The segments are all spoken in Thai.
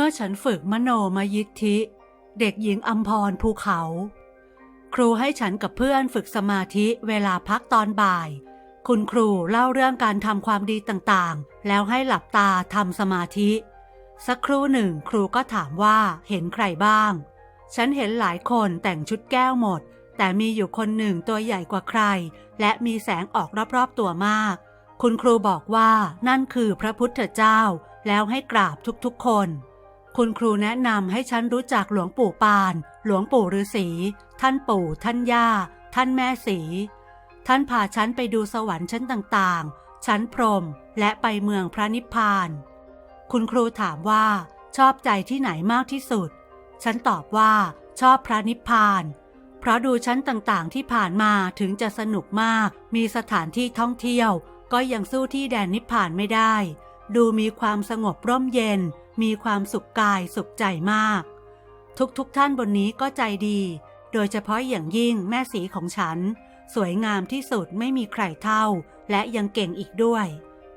มื่อฉันฝึกมโนมยิทธิ เด็กหญิงอัมพรภูเขา ครูให้ฉันกับเพื่อนฝึกสมาธิเวลาพักตอนบ่าย คุณครูเล่าเรื่องการทำความดีต่างๆ แล้วให้หลับตาทำสมาธิ สักครู่หนึ่งครูก็ถามว่าเห็นใครบ้าง ฉันเห็นหลายคนแต่งชุดแก้วหมด แต่มีอยู่คนหนึ่งตัวใหญ่กว่าใคร และมีแสงออกรอบๆตัวมาก คุณครูบอกว่านั่นคือพระพุทธเจ้าแล้วให้กราบทุกๆคน คุณครูแนะนำให้ฉันรู้จักหลวงปู่ปาน หลวงปู่ฤาษี ท่านปู่ ท่านย่า ท่านแม่สี ท่านพาฉันไปดูสวรรค์ชั้นต่างๆ ชั้นพรมและไปเมืองพระนิพพาน คุณครูถามว่า ชอบใจที่ไหนมากที่สุด ฉันตอบว่า ชอบพระนิพพาน เพราะดูชั้นต่างๆที่ผ่านมาถึงจะสนุกมาก มีสถานที่ท่องเที่ยว ก็ยังสู้ที่แดนนิพพานไม่ได้ ดูมีความสงบร่มเย็น มีความสุขกายสุขใจมาก ทุกๆทท่านบนนี้ก็ใจดี โดยเฉพาะอย่างยิ่งแม่สีของฉัน สวยงามที่สุดไม่มีใครเท่า และยังเก่งอีกด้วย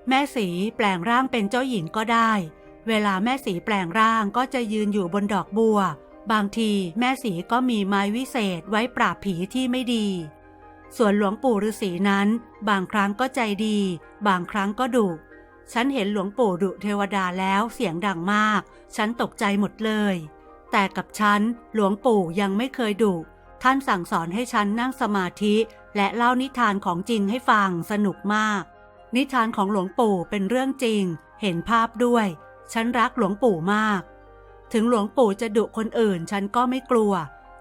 แม่สีแปลงร่างเป็นเจ้าหญิงก็ได้ เวลาแม่สีแปลงร่างก็จะยืนอยู่บนดอกบัว บางทีแม่สีก็มีไม้วิเศษไว้ปราบผีที่ไม่ดี ส่วนหลวงปู่ฤาษีนั้น บางครั้งก็ใจดี บางครั้งก็ดุ ฉันเห็นหลวงปู่ดุเทวดาแล้วเสียงดังมาก ฉันตกใจหมดเลย แต่กับฉันหลวงปู่ยังไม่เคยดุ ท่านสั่งสอนให้ฉันนั่งสมาธิและเล่านิทานของจริงให้ฟังสนุกมาก นิทานของหลวงปู่เป็นเรื่องจริง เห็นภาพด้วย ฉันรักหลวงปู่มาก ถึงหลวงปู่จะดุคนอื่น ฉันก็ไม่กลัว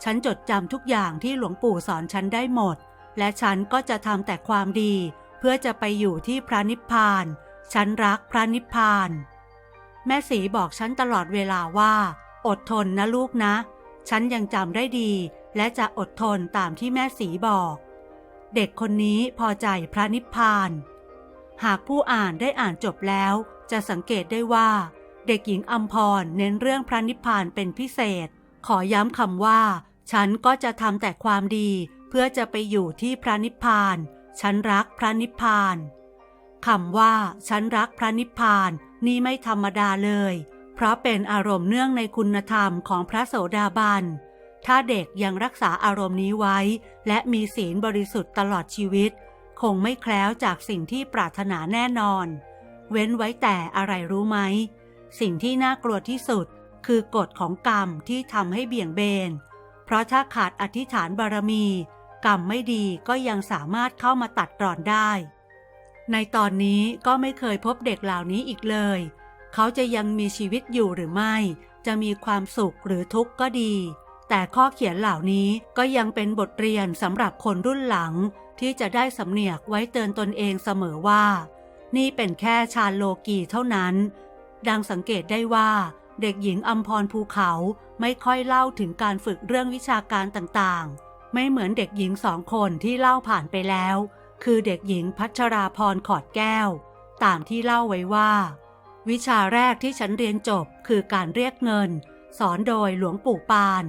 ฉันจดจำทุกอย่างที่หลวงปู่สอนฉันได้หมด และฉันก็จะทำแต่ความดี เพื่อจะไปอยู่ที่พระนิพพาน ฉันรักพระนิพพาน แม่สีบอกฉันตลอดเวลาว่า อดทนนะลูกนะ ฉันยังจำได้ดี และจะอดทนตามที่แม่สีบอก เด็กคนนี้พอใจพระนิพพาน หากผู้อ่านได้อ่านจบแล้ว จะสังเกตได้ว่า เด็กหญิงอัมพรเน้นเรื่องพระนิพพานเป็นพิเศษ ขอย้ำคำว่า ฉันก็จะทำแต่ความดี เพื่อจะไปอยู่ที่พระนิพพาน ฉันรักพระนิพพาน คำว่า ฉันรักพระนิพพานนี่ไม่ธรรมดาเลย เพราะเป็นอารมณ์เนื่องในคุณธรรมของพระโสดาบัน ถ้าเด็กยังรักษาอารมณ์นี้ไว้ และมีศีลบริสุทธิ์ตลอดชีวิต คงไม่แคล้วจากสิ่งที่ปรารถนาแน่นอน เว้นไว้แต่อะไรรู้ไหม สิ่งที่น่ากลัวที่สุดคือกฎของกรรมที่ทำให้เบี่ยงเบน เพราะถ้าขาดอธิษฐานบารมี กรรมไม่ดีก็ยังสามารถเข้ามาตัดรอนได้ ในตอนนี้ก็ไม่เคยพบเด็กเหล่านี้อีกเลย เขาจะยังมีชีวิตอยู่หรือไม่ จะมีความสุขหรือทุกข์ก็ดี แต่ข้อเขียนเหล่านี้ก็ยังเป็นบทเรียนสำหรับคนรุ่นหลัง ที่จะได้สำเนียกไว้เตือนตนเองเสมอว่า นี่เป็นแค่ชาโลกีเท่านั้น ดังสังเกตได้ว่า เด็กหญิงอัมพรภูเขาไม่ค่อยเล่าถึงการฝึกเรื่องวิชาการต่างๆ ไม่เหมือนเด็กหญิงสองคนที่เล่าผ่านไปแล้ว คือเด็กหญิงพัชราพรขอดแก้ว ตามที่เล่าไว้ว่า วิชาแรกที่ฉันเรียนจบคือการเรียกเงิน สอนโดยหลวงปู่ปาน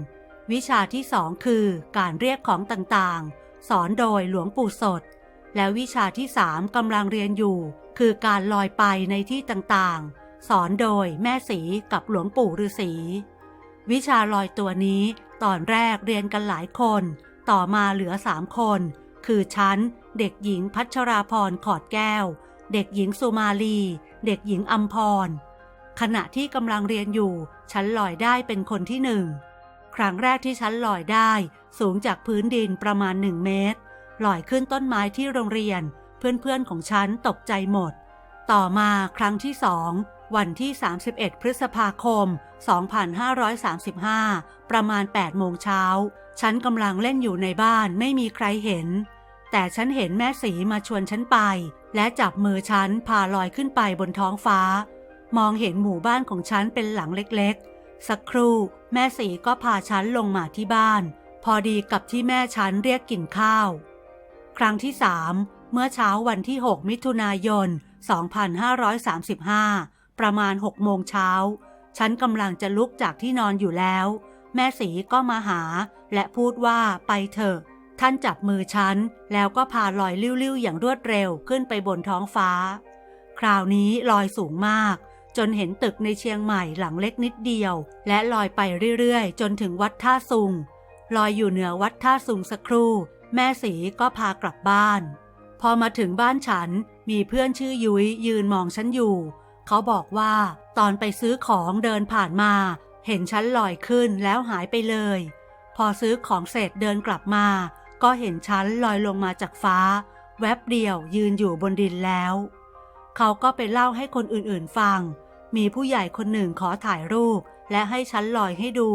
วิชาที่สองคือการเรียกของต่างๆ สอนโดยหลวงปู่สด และวิชาที่สามกำลังเรียนอยู่ คือการลอยไปในที่ต่างๆ สอนโดยแม่สีกับหลวงปู่ฤาษีวิชาลอยตัวนี้ตอนแรกเรียนกันหลายคน ต่อมาเหลือสามคน คือฉัน เด็กหญิงพัชราพรขอดแก้ว เด็กหญิงสุมาลี เด็กหญิงอัมพร ขณะที่กำลังเรียนอยู่ ฉันลอยได้เป็นคนที่หนึ่ง ครั้งแรกที่ฉันลอยได้สูงจากพื้นดินประมาณหนึ่งเมตร ลอยขึ้นต้นไม้ที่โรงเรียน เพื่อนๆของฉันตกใจหมด ต่อมาครั้งที่สองวันที่ 31 พฤษภาคม 2535 ประมาณ 8 โมงเช้า ฉันกำลังเล่นอยู่ในบ้านไม่มีใครเห็น แต่ฉันเห็นแม่สีมาชวนฉันไป และจับมือฉันพาลอยขึ้นไปบนท้องฟ้า มองเห็นหมู่บ้านของฉันเป็นหลังเล็กๆ สักครู่แม่สีก็พาฉันลงมาที่บ้าน พอดีกับที่แม่ฉันเรียกกินข้าว ครั้งที่สามเมื่อเช้าวันที่ 6 มิถุนายน 2535 ประมาณ6โมงเช้า ฉันกำลังจะลุกจากที่นอนอยู่แล้ว แม่สีก็มาหา และพูดว่าไปเถอะ ท่านจับมือฉัน แล้วก็พาลอยลิ้วๆอย่างรวดเร็วขึ้นไปบนท้องฟ้า คราวนี้ลอยสูงมาก จนเห็นตึกในเชียงใหม่หลังเล็กนิดเดียว และลอยไปเรื่อยๆ จนถึงวัดท่าสุง ลอยอยู่เหนือวัดท่าสุงสักครู่ แม่สีก็พากลับบ้าน พอมาถึงบ้านฉันมีเพื่อนชื่อยุ้ยยืนมองฉันอยู่ เขาบอกว่าตอนไปซื้อของเดินผ่านมา เห็นฉันลอยขึ้นแล้วหายไปเลย พอซื้อของเสร็จเดินกลับมา ก็เห็นฉันลอยลงมาจากฟ้า แวบเดียวยืนอยู่บนดินแล้ว เขาก็ไปเล่าให้คนอื่นๆฟัง มีผู้ใหญ่คนหนึ่งขอถ่ายรูป และให้ฉันลอยให้ดู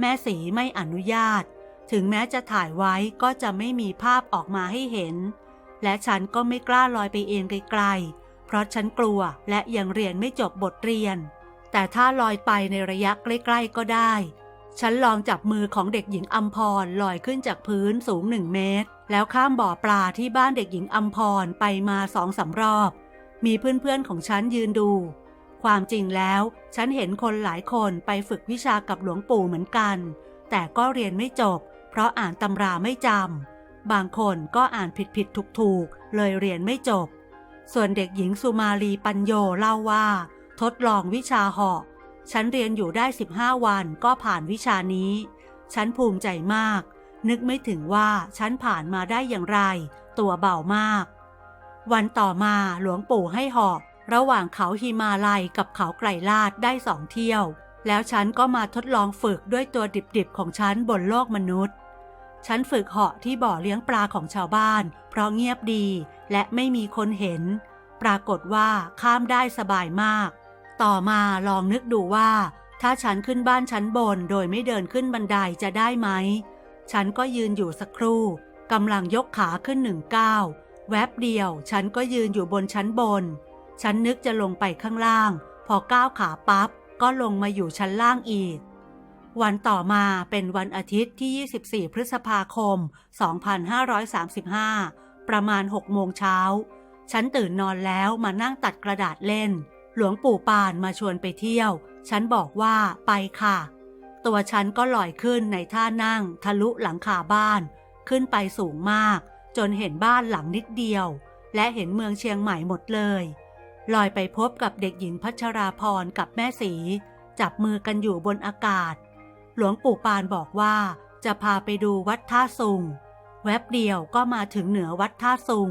แม่สีไม่อนุญาต ถึงแม้จะถ่ายไว้ก็จะไม่มีภาพออกมาให้เห็น และฉันก็ไม่กล้าลอยไปเองไกลๆ เพราะฉันกลัวและยังเรียนไม่จบบทเรียน แต่ถ้าลอยไปในระยะใกล้ๆก็ได้ ฉันลองจับมือของเด็กหญิงอัมพรลอยขึ้นจากพื้นสูงหนึ่งเมตร แล้วข้ามบ่อปลาที่บ้านเด็กหญิงอัมพรไปมาสองสารอบ มีเพื่อนๆของฉันยืนดู ความจริงแล้ว ฉันเห็นคนหลายคนไปฝึกวิชากับหลวงปู่เหมือนกัน แต่ก็เรียนไม่จบ เพราะอ่านตำราไม่จำบางคนก็อ่านผิดๆถูกๆเลยเรียนไม่จบ ส่วนเด็กหญิงสุมาลีปัญโยเล่าว่า ทดลองวิชาหาะฉันเรียนอยู่ได้ 15 วันก็ผ่านวิชานี้ ฉันภูมิใจมาก นึกไม่ถึงว่าฉันผ่านมาได้อย่างไร ตัวเบามาก วันต่อมาหลวงปู่ให้หาะระหว่างเขาฮิมาลัยกับเขาไกลลาดได้สองเที่ยว แล้วฉันก็มาทดลองฝึกด้วยตัวดิบๆของฉันบนโลกมนุษย์ ฉันฝึกเหาะที่บ่อเลี้ยงปลาของชาวบ้าน เพราะเงียบดีและไม่มีคนเห็น ปรากฏว่าข้ามได้สบายมาก ต่อมาลองนึกดูว่า ถ้าฉันขึ้นบ้านชั้นบนโดยไม่เดินขึ้นบันไดจะได้ไหม ฉันก็ยืนอยู่สักครู่กำลังยกขาขึ้นหนึ่งก้าวแวบเดียว ฉันก็ยืนอยู่บนชั้นบน ฉันนึกจะลงไปข้างล่าง พอก้าวขาปับ๊บก็ลงมาอยู่ชั้นล่างอีก วันต่อมาเป็นวันอาทิตย์ที่ 24 พฤษภาคม 2535 ประมาณ6โมงเช้า ฉันตื่นนอนแล้วมานั่งตัดกระดาษเล่น หลวงปู่ปานมาชวนไปเที่ยว ฉันบอกว่าไปค่ะ ตัวฉันก็ลอยขึ้นในท่านั่ง ทะลุหลังคาบ้าน ขึ้นไปสูงมาก จนเห็นบ้านหลังนิดเดียว และเห็นเมืองเชียงใหม่หมดเลยลอยไปพบกับเด็กหญิงพัชราพรกับแม่สี จับมือกันอยู่บนอากาศ หลวงปู่ปานบอกว่าจะพาไปดูวัดท่าสุง แวบเดียวก็มาถึงเหนือวัดท่าสุง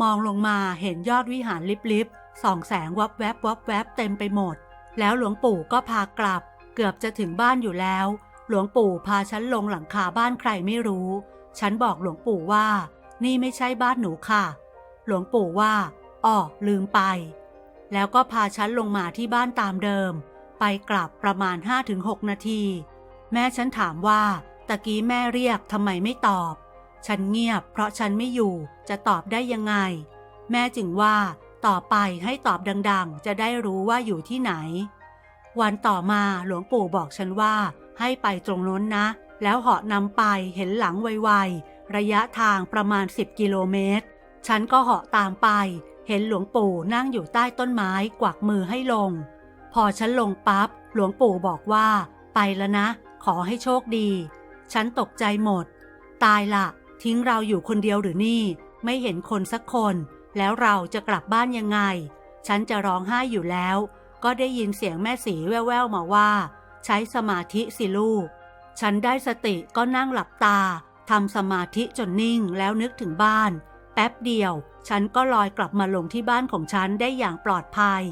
มองลงมาเห็นยอดวิหารลิบๆ ส่องแสงวับแวบวับแวบเต็มไปหมด แล้วหลวงปู่ก็พากลับ เกือบจะถึงบ้านอยู่แล้ว หลวงปู่พาฉันลงหลังคาบ้านใครไม่รู้ ฉันบอกหลวงปู่ว่า นี่ไม่ใช่บ้านหนูค่ะ หลวงปู่ว่าอ๋อลืมไป แล้วก็พาฉันลงมาที่บ้านตามเดิม ไปกลับประมาณ 5-6 นาที แม่ฉันถามว่าตะกี้แม่เรียกทำไมไม่ตอบ ฉันเงียบเพราะฉันไม่อยู่จะตอบได้ยังไง แม่จึงว่า ต่อไปให้ตอบดังๆ จะได้รู้ว่าอยู่ที่ไหน วันต่อมาหลวงปู่บอกฉันว่าให้ไปตรงโน้นนะ แล้วเหาะนำไปเห็นหลังไวๆ ระยะทางประมาณ 10 กิโลเมตร ฉันก็เหาะตามไป เห็นหลวงปู่นั่งอยู่ใต้ต้นไม้กวักมือให้ลง พอฉันลงปั๊บหลวงปู่บอกว่า ไปแล้วนะ ขอให้โชคดี ฉันตกใจหมด ตายละ ทิ้งเราอยู่คนเดียวหรือนี่ ไม่เห็นคนสักคน แล้วเราจะกลับบ้านยังไง ฉันจะร้องไห้อยู่แล้ว ก็ได้ยินเสียงแม่สีแว่วๆมาว่า ใช้สมาธิสิลูก ฉันได้สติก็นั่งหลับตาทำสมาธิจนนิ่งแล้วนึกถึงบ้าน แป๊บเดียว ฉันก็ลอยกลับมาลงที่บ้านของฉันได้อย่างปลอดภัย